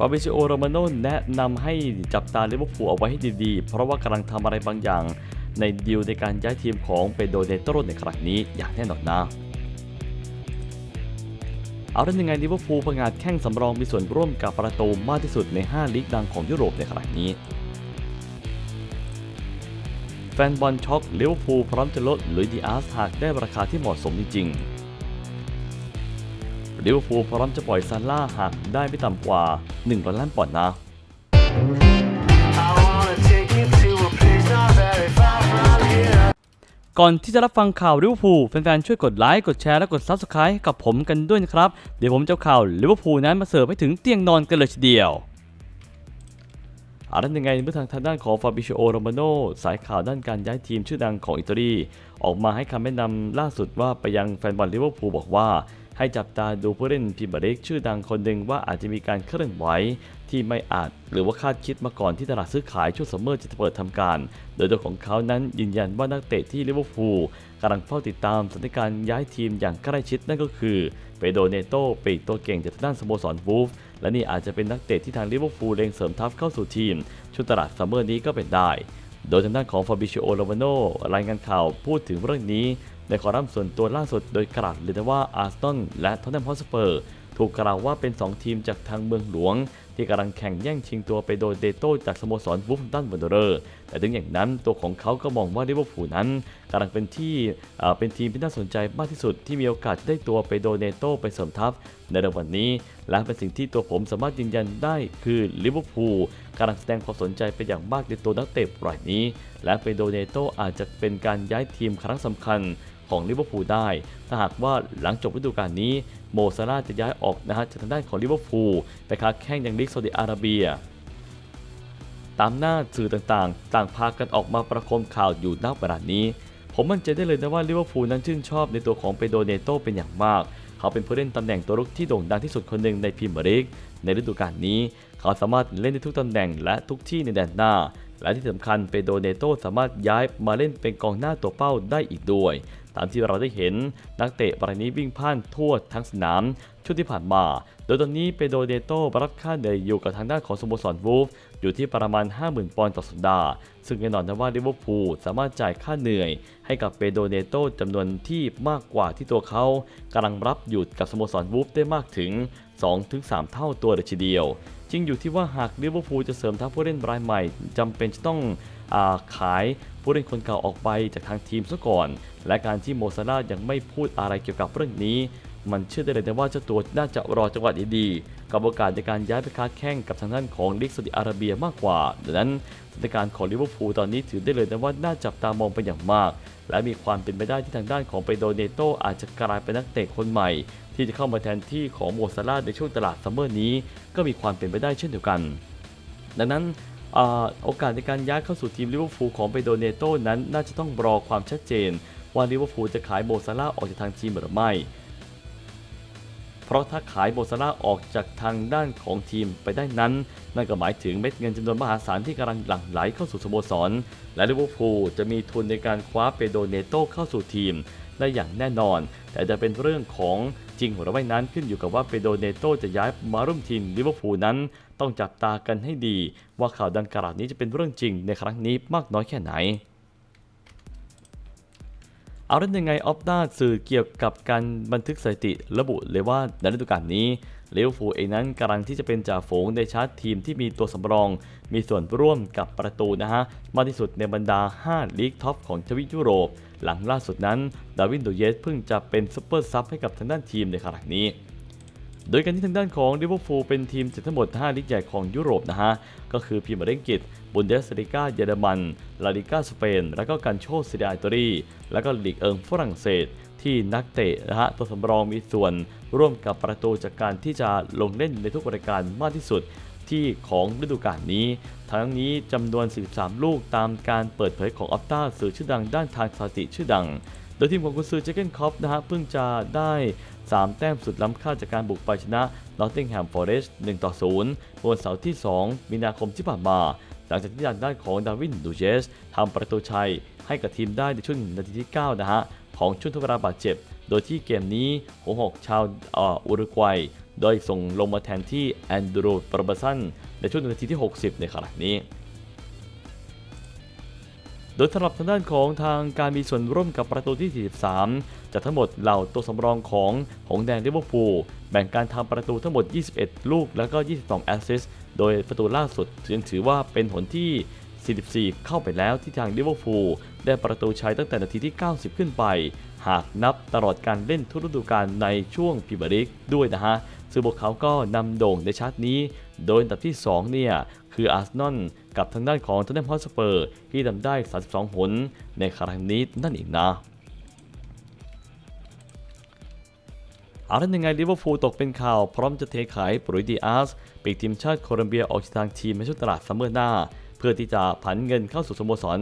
ฟาบิซิโอโรมาโนแนะนำให้จับตาลิเวอร์พูลเอาไว้ให้ดีๆ เพราะว่ากำลังทำอะไรบางอย่าง ในดีลในการย้ายทีมของเปโดเนโตรในครั้งนี้อย่างแน่นอนนะเอาได้ยังไงลิเวอร์พูลประกาศแข่งสำรองมีส่วนร่วมกับประตูมากที่สุดใน 5 ลีกดังของยุโรปในครั้งนี้ แฟนบอลช็อกลิเวอร์พูลพร้อมจะลดหรือดีอาร์สหากได้ราคาที่เหมาะสมจริงๆ ลิเวอร์พูลพร้อมจะปล่อยซาร่าหากได้ไม่ต่ำกว่า1ล้านปอนด์นะก่อนที่จะรับฟังข่าวลิเวอร์พูลแฟนๆ ช่วยกดไลค์ กดแชร์ และกด Subscribe กับผมกันด้วยนะครับ เดี๋ยวผมจะข่าวลิเวอร์พูลนั้นมาเสิร์ฟให้ถึงเตียงนอนกันเลยทีเดียวอารันยังไงเมื่อทางทางด้านของฟาบิชโอโรมาโนสายข่าวด้านการย้ายทีมชื่อดังของอิตาลี ออกมาให้คำแนะนำล่าสุดว่าไปยังแฟนบอลลิเวอร์พูลบอกว่า ให้จับตาดูผู้เล่นพรีเมียร์ลีกชื่อดังคนหนึ่งว่าอาจจะมีการเคลื่อนไหวที่ไม่อาจ หรือว่าคาดคิดมาก่อนที่ตลาดซื้อขายช่วงซัมเมอร์จะเปิดทำการ โดยตัวของเขานั้นยืนยันว่านักเตะที่ลิเวอร์พูลกำลังเฝ้าติดตามสถานการณ์ย้ายทีมอย่างใกล้ชิดนั่นก็คือเปโดเนโตปีกตัวเก่งจากด้านสโมสรวูฟและนี่อาจจะเป็นนักเตะที่ทางลิเวอร์พูลเล็งเสริมทัพเข้าสู่ทีมช่วงตลาดซัมเมอร์นี้ก็เป็นได้ โดยทางด้านของฟาบิชิโอโรมาโนรายงานข่าวพูดถึงเรื่องนี้ ในคอลัมน์ส่วนตัวล่าสุดโดยกล่าวเลยนะว่าอาร์เซนอลและท็อตแนมฮอสเปอร์ถูกกล่าวว่าเป็น 2 ทีมจากทางเมืองหลวง ที่กำลังแข่งแย่งชิงตัวไปโดยเดโต้จากสโมสรวูฟตันวันเดอร์ แต่ถึงอย่างนั้นตัวของเขาก็มองว่าลิเวอร์พูลนั้นกำลังเป็นที่เป็นทีมที่น่าสนใจมากที่สุดที่มีโอกาสจะได้ตัวไปโดยเนโต้ไปเสริมทัพในร็ววันนี้ และเป็นสิ่งที่ตัวผมสามารถยืนยันได้คือลิเวอร์พูลกำลังแสดงความสนใจเป็นอย่างมากในตัวนักเตะรายนี้ และเปโดเนโตอาจจะเป็นการย้ายทีมครั้งสำคัญ ของลิเวอร์พูลได้ ถ้าหากว่าหลังจบฤดูกาลนี้โมซาร่าจะย้ายออกนะฮะจากทางด้านของลิเวอร์พูลไปค้าแข่งยังลีกซาอุดิอาระเบีย ตามหน้าสื่อต่างๆ ต่างพากันออกมาประคมข่าวอยู่ณเวลานี้ ผมมั่นใจได้เลยนะว่าลิเวอร์พูลนั้นชื่นชอบในตัวของเปโดเนโตเป็นอย่างมาก เขาเป็นผู้เล่นตำแหน่งตัวรุกที่โด่งดังที่สุดคนหนึ่งในพรีเมียร์ลีกในฤดูกาลนี้ เขาสามารถเล่นในทุกตำแหน่งและทุกที่ในแดนหน้าและที่สำคัญเปโดเนโตสามารถย้ายมาเล่นเป็นกองหน้าตัวเป้าได้อีกด้วย ตามที่เราได้เห็นนักเตะรายนี้วิ่งพ่านทั่วทั้งสนามช่วงที่ผ่านมา โดยตอนนี้เปโดเนโตรับค่าเหนื่อยอยู่กับทางด้านของสโมสรวูฟอยู่ที่ประมาณ 50,000 ปอนด์ต่อสัปดาห์ ซึ่งแน่นอนนะว่าลิเวอร์พูลสามารถจ่ายค่าเหนื่อย ให้กับเปโดเนโตจำนวนที่มากกว่าที่ตัวเขากำลังรับอยู่กับสโมสรวูฟได้มากถึง 2-3 เท่าตัวเลยทีเดียวจริงอยู่ที่ว่าหากลิเวอร์พูลจะเสริมทัพผู้เล่นรายใหม่จำเป็นจะต้องอาขาย ผู้เล่นคนเก่าออกไปจากทางทีมซะก่อน และการที่โมซาร่ายังไม่พูดอะไรเกี่ยวกับเรื่องนี้ มันเชื่อได้เลยนะว่าเจ้าตัวน่าจะรอจังหวะดีๆกับโอกาสในการย้ายไปค้าแข่งกับทางด้านของลีกซาอุดิอาระเบียมากกว่าดังนั้นสถานการณ์ของลิเวอร์พูลตอนนี้ถือได้เลยนะว่าน่าจับตามองเป็นอย่างมาก และมีความเป็นไปได้ที่ทางด้านของเปโดเนโตอาจจะกลายเป็นนักเตะคนใหม่ ที่จะเข้ามาแทนที่ของโมซาร่าในช่วงตลาดซัมเมอร์นี้ ก็มีความเป็นไปได้เช่นเดียวกัน ดังนั้น โอกาสในการย้ายเข้าสู่ทีมลิเวอร์พูลของเปโดเนโตนั้น น่าจะต้องรอความชัดเจน ว่าลิเวอร์พูลจะขายโมซาร่าออกจากทางทีมหรือไม่ เพราะถ้าขายโมซาร่าออกจากทางด้านของทีมไปได้นั้น นั่นก็หมายถึงเม็ดเงินจำนวนมหาศาลที่กำลังหลั่งไหลเข้าสู่สโมสร และลิเวอร์พูลจะมีทุนในการคว้าเปโดเนโตเข้าสู่ทีม ได้อย่างแน่นอน แต่จะเป็นเรื่องของจริงหรือไม่นั้นขึ้นอยู่กับว่าเปโดเนโตจะย้ายมาร่วมทีมลิเวอร์พูลนั้น ต้องจับตากันให้ดี ว่าข่าวดังกล่าวนี้จะเป็นเรื่องจริงในครั้งนี้มากน้อยแค่ไหนเอาเรื่องยังไงออฟด้าสื่อเกี่ยวกับการบันทึกสถิติระบุเลยว่าในฤดูกาลนี้ ลิเวอร์พูลเองนั้นกำลังที่จะเป็นจ่าฝูงในชาร์ตทีมที่มีตัวสำรอง มีส่วนร่วมกับประตูนะฮะมากที่สุดในบรรดา 5 ลีกท็อปของทวีปยุโรป หลังล่าสุดนั้นดาวินโดเยสเพิ่งจะเป็นซุปเปอร์ซับให้กับทางด้านทีมในขณะนี้โดยการที่ทางด้านของลิเวอร์พูลเป็นทีมจากทั้งหมด 5 ลีกใหญ่ของยุโรปนะฮะ ก็คือพรีเมียร์ลีกอังกฤษบุนเดสลีกาเยอรมัน ลาลิกาสเปน แล้วก็กันโชซีเรียอิตาลี แล้วก็ลีกเอิงฝรั่งเศส ที่นักเตะนะฮะตัวสำรองมีส่วนร่วมกับประตูจากการที่จะลงเล่นในทุกรายการมากที่สุดที่ของฤดูกาลนี้ ทั้งนี้จำนวน 43 ลูกตามการเปิดเผยของอัปตาสื่อชื่อดังด้านทางสถิติชื่อดัง โดยทีมของกุนซือเจเกนคอปนะฮะเพิ่งจะได้ 3 แต้มสุดล้ำค่าจากการบุกไปชนะนอตติงแฮมฟอเรสต์1ต่อ0บนเสาร์ที่ 2 มีนาคมที่ผ่านมาหลังจากที่ทางด้านของดาวินดูเจสทำประตูชัยให้กับทีมได้ในช่วงนาทีที่ 9 นะฮะ ของช่วงทดเวลาบาดเจ็บ โดยที่เกมนี้หัวหกชาวอุรุกวัย โดยส่งลงมาแทนที่แอนดรูว์ปรบสันในช่วงนาทีที่ 60 ในขณะนี้ โดยสำหรับทางด้านของทางการมีส่วนร่วมกับประตูที่ 43 จากทั้งหมดเหล่าตัวสำรองของหงแดงลิเวอร์พูลแบ่งการทำประตูทั้งหมด 21 ลูก แล้วก็ 22 แอสซิสต์ โดยประตูล่าสุดยังถือว่าเป็นผลที่ 44 เข้าไปแล้วที่ทางลิเวอร์พูลได้ประตูชัยตั้งแต่นาทีที่ 90 ขึ้นไป หากนับตลอดการเล่นทุกฤดูกาลในช่วงพรีเมียร์ลีกด้วยนะฮะ ซึ่งพวกเขาก็นำโด่งในชาร์ตนี้ โดยอันดับที่ 2 เนี่ย คืออาร์เซนอลกับทางด้านของทน n นมฮอสเปอร์ ที่ทำได้ 32 หน ในครั้งนี้นั่นเองนะเอาละยังไงลิเวอร์พูลตกเป็นข่าวพร้อมจะเทขายปรุยดีอาร์สปีกทีมชาติโคลอมเบียออกจากทางทีมในช่วงตลาดซัมเมอร์หน้า เพื่อที่จะผันเงินเข้าสู่สโมสร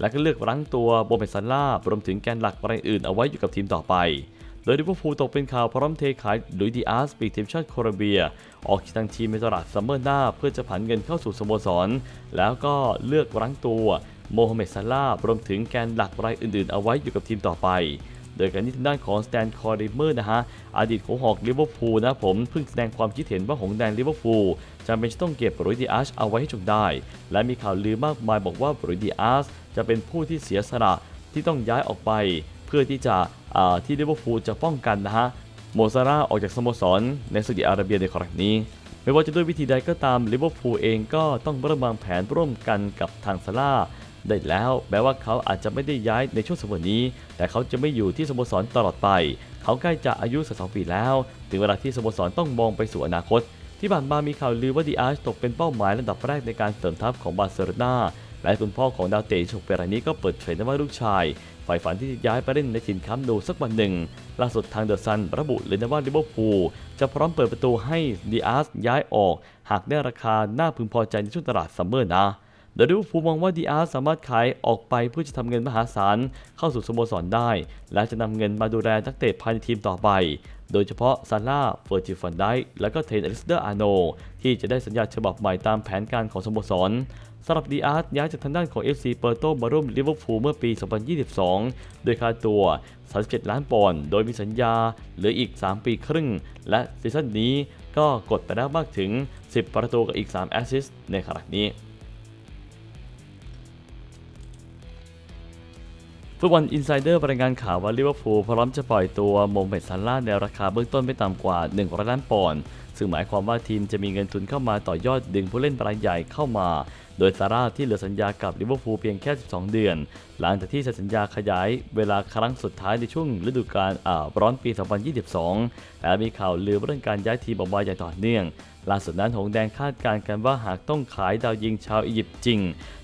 และก็เลือกรั้งตัวโบเมซันล่ารวมถึงแกนหลักรายอื่นเอาไว้อยู่กับทีมต่อไป โดยลิเวอร์พูลตกเป็นข่าวพร้อมเทขายลุยดีอาสปีกทีมชาติโคลอมเบีย ออกจากทางทีมในตลาดซัมเมอร์หน้า เพื่อจะผันเงินเข้าสู่สโมสร แล้วก็เลือกรั้งตัวโมฮัมเหม็ดซาลาห์รวมถึงแกนหลักรายอื่นๆ เอาไว้อยู่กับทีมต่อไป โดยการที่ทางด้านของสแตนคอร์ดิเมอร์นะฮะอดีตของหอกลิเวอร์พูลนะผมเพิ่งแสดงความคิดเห็นว่าหงแดงลิเวอร์พูลจำเป็นจะต้องเก็บโรยดีอาร์ชเอาไว้ให้จงได้ และมีข่าวลือมากมายบอกว่าโรยดีอาร์ชจะเป็นผู้ที่เสียสละที่ต้องย้ายออกไป เพื่อที่จะที่ลิเวอร์พูลจะป้องกันนะฮะโมซาร่าออกจากสโมสรในซาอุดิอาระเบียในครั้งนี้ไม่ว่าจะด้วยวิธีใดก็ตามลิเวอร์พูลเองก็ต้องเริ่มวางแผนร่วมกันกับทางซาร่า ได้แล้วแม้ว่าเขาอาจจะไม่ได้ย้ายในช่วงสมัยนี้ แต่เขาจะไม่อยู่ที่สโมสรตลอดไป เขาใกล้จะอายุ32ปีแล้ว ถึงเวลาที่สโมสรต้องมองไปสู่อนาคต ที่ผ่านมามีข่าวลือว่าดีอาร์ชตกเป็นเป้าหมายระดับแรกในการเสริมทัพของบาร์เซโลนาและคุณพ่อของดาวเตะชกเปรานี้ก็เปิดเผยนว่าลูกชายฝ่ายฝันที่จะย้ายไปเล่นในถิ่นคัมป์นูสักวันหนึ่ง ล่าสุดทางเดอะซันระบุเลยนะว่าลิเวอร์พูลจะพร้อมเปิดประตูให้ดีอาร์สย้ายออก หากได้ราคาน่าพึงพอใจในช่วงตลาดซัมเมอร์นะ ดลิเวอร์พูลมองว่าดีอาร์สามารถขายออกไปเพื่อจะทำเงินมหาศาลเข้าสู่สโมสรได้ และจะนำเงินมาดูแลนักเตะภายในทีมต่อไป โดยเฉพาะซาร่าเฟอร์จิฟันไดและก็เทนอลิสเดอร์อาโน ที่จะได้สัญญาฉบับใหม่ตามแผนการของสโมสรสำหรับดีอาร์ตย้ายจากทางด้านของ FC เปอร์โตมาร่วมลิเวอร์พูลเมื่อปี 2022 โดยค่าตัว 37 ล้านปอนด์ โดยมีสัญญาเหลืออีก 3 ปีครึ่ง และซีซั่นนี้ก็กดไปแล้วมากถึง 10 ประตูกับอีก 3 แอสซิสต์ในขณะนี้ ฟุตบอลอินไซเดอร์รายงานข่าวว่าลิเวอร์พูลพร้อมจะปล่อยตัวโมเมดซาร่าในราคาเบื้องต้นไม่ต่ำกว่า 100 ล้านปอนด์ซึ่งหมายความว่าทีมจะมีเงินทุนเข้ามาต่อยอดดึงผู้เล่นรายใหญ่เข้ามา โดยซาร่าที่เหลือสัญญากับลิเวอร์พูลเพียงแค่ 12 เดือน หลังจากที่เซ็นสัญญาขยายเวลาครั้งสุดท้ายในช่วงฤดูกาลอ่าร้อนปี 2022 และมีข่าวลือเรื่องการย้ายทีมออกมาอย่างต่อเนื่องล่าสุดนั้นหงแดงคาดการณ์กันว่าหากต้องขายดาวยิงชาวอียิปต์จริง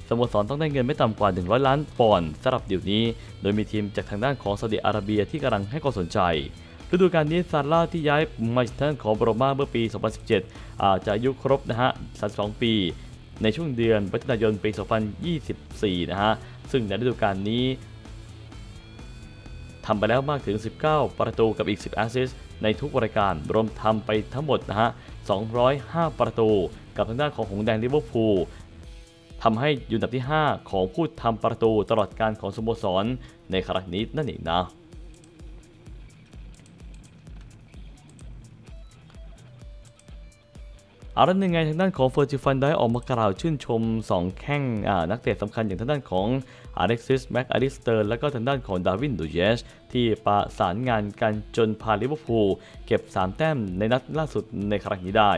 สโมสรต้องได้เงินไม่ต่ำกว่า 100 ล้านปอนด์สำหรับเดี๋ยวนี้ โดยมีทีมจากทางด้านของซาอุดิอาระเบียที่กำลังให้ความสนใจฤดูกาลนี้ซาร่าที่ย้ายมาจากทางด้านของโรม่าเมื่อปี 2017อาจจะอายุครบนะฮะ 32 ปี ในช่วงเดือนพฤศจิกายนปี 2024 นะฮะ ซึ่งในฤดูกาลนี้ทำไปแล้วมากถึง 19 ประตูกับอีก 10 แอสซิสในทุกรายการรวมทำไปทั้งหมดนะฮะ 205 ประตู กับทางด้านของหงแดงลิเวอร์พูลทำให้อยู่อันดับที่ 5 ของผู้ทำประตูตลอดการของสโมสรในครั้งนี้นั่นเองนะ เอาละยังไงทางด้านของเฟอร์จิฟันได้ออกมากล่าวชื่นชม 2 แข้งนักเตะสำคัญอย่างทางด้านของอเล็กซิสแม็กอลิสเตอร์และก็ทางด้านของดาวินดูเยสที่ประสานงานกันจนพาลิเวอร์พูลเก็บ 3 แต้มในนัดล่าสุดในครั้งนี้ได้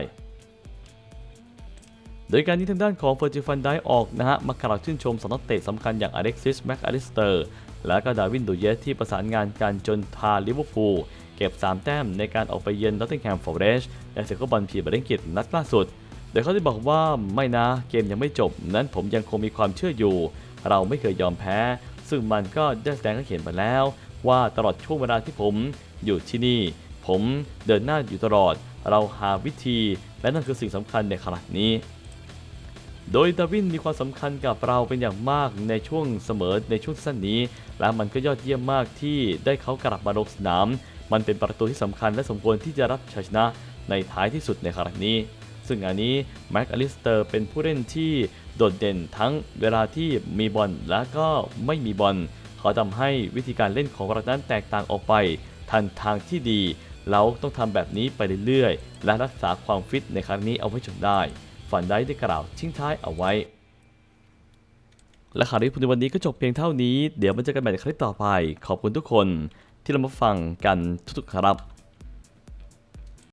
โดยการนี้ทางด้านของเฟอร์จิฟันได้ออกนะฮะมากล่าวชื่นชมสองนักเตะสำคัญอย่างอเล็กซิสแม็กอลิสเตอร์และก็ดาวินดูเยสที่ประสานงานกันจนพาลิเวอร์พูล ก็บ 3 แต้มในการออกไปเยือนนอตติงแฮมฟอร์เรสต์ในศึกฟุตบอลพรีเมียร์ลีกอังกฤษนัดล่าสุด โดยเขาได้บอกว่าไม่นะเกมยังไม่จบ นั้นผมยังคงมีความเชื่ออยู่ เราไม่เคยยอมแพ้ ซึ่งมันก็ได้แสดงให้เห็นมาแล้ว ว่าตลอดช่วงเวลาที่ผมอยู่ที่นี่ ผมเดินหน้าอยู่ตลอด เราหาวิธี และนั่นคือสิ่งสำคัญในขณะนี้โดยดาวินมีความสำคัญกับเราเป็นอย่างมากในช่วงเสมอในช่วงสั้นนี้ และมันก็ยอดเยี่ยมมากที่ได้เขากลับมาลงสนาม มันเป็นประตูที่สำคัญและสมควรที่จะรับชัยชนะในท้ายที่สุดในครั้งนี้ ซึ่งอันนี้แม็กอลิสเตอร์เป็นผู้เล่นที่โดดเด่นทั้งเวลาที่มีบอลและก็ไม่มีบอลเขาทำให้วิธีการเล่นของเรานั้นแตกต่างออกไป ทันทางที่ดี เราต้องทำแบบนี้ไปเรื่อยๆ และรักษาความฟิตในครั้งนี้เอาไว้จนได้ฟันได้ได้กล่าวทิ้งท้ายเอาไว้ และข่าวที่พูในวันนี้ก็จบเพียงเท่านี้ เดี๋ยวมาเจอกันใหม่ในคลิปต่อไป ขอบคุณทุกคน ที่เรามาฟังกันทุกๆครับ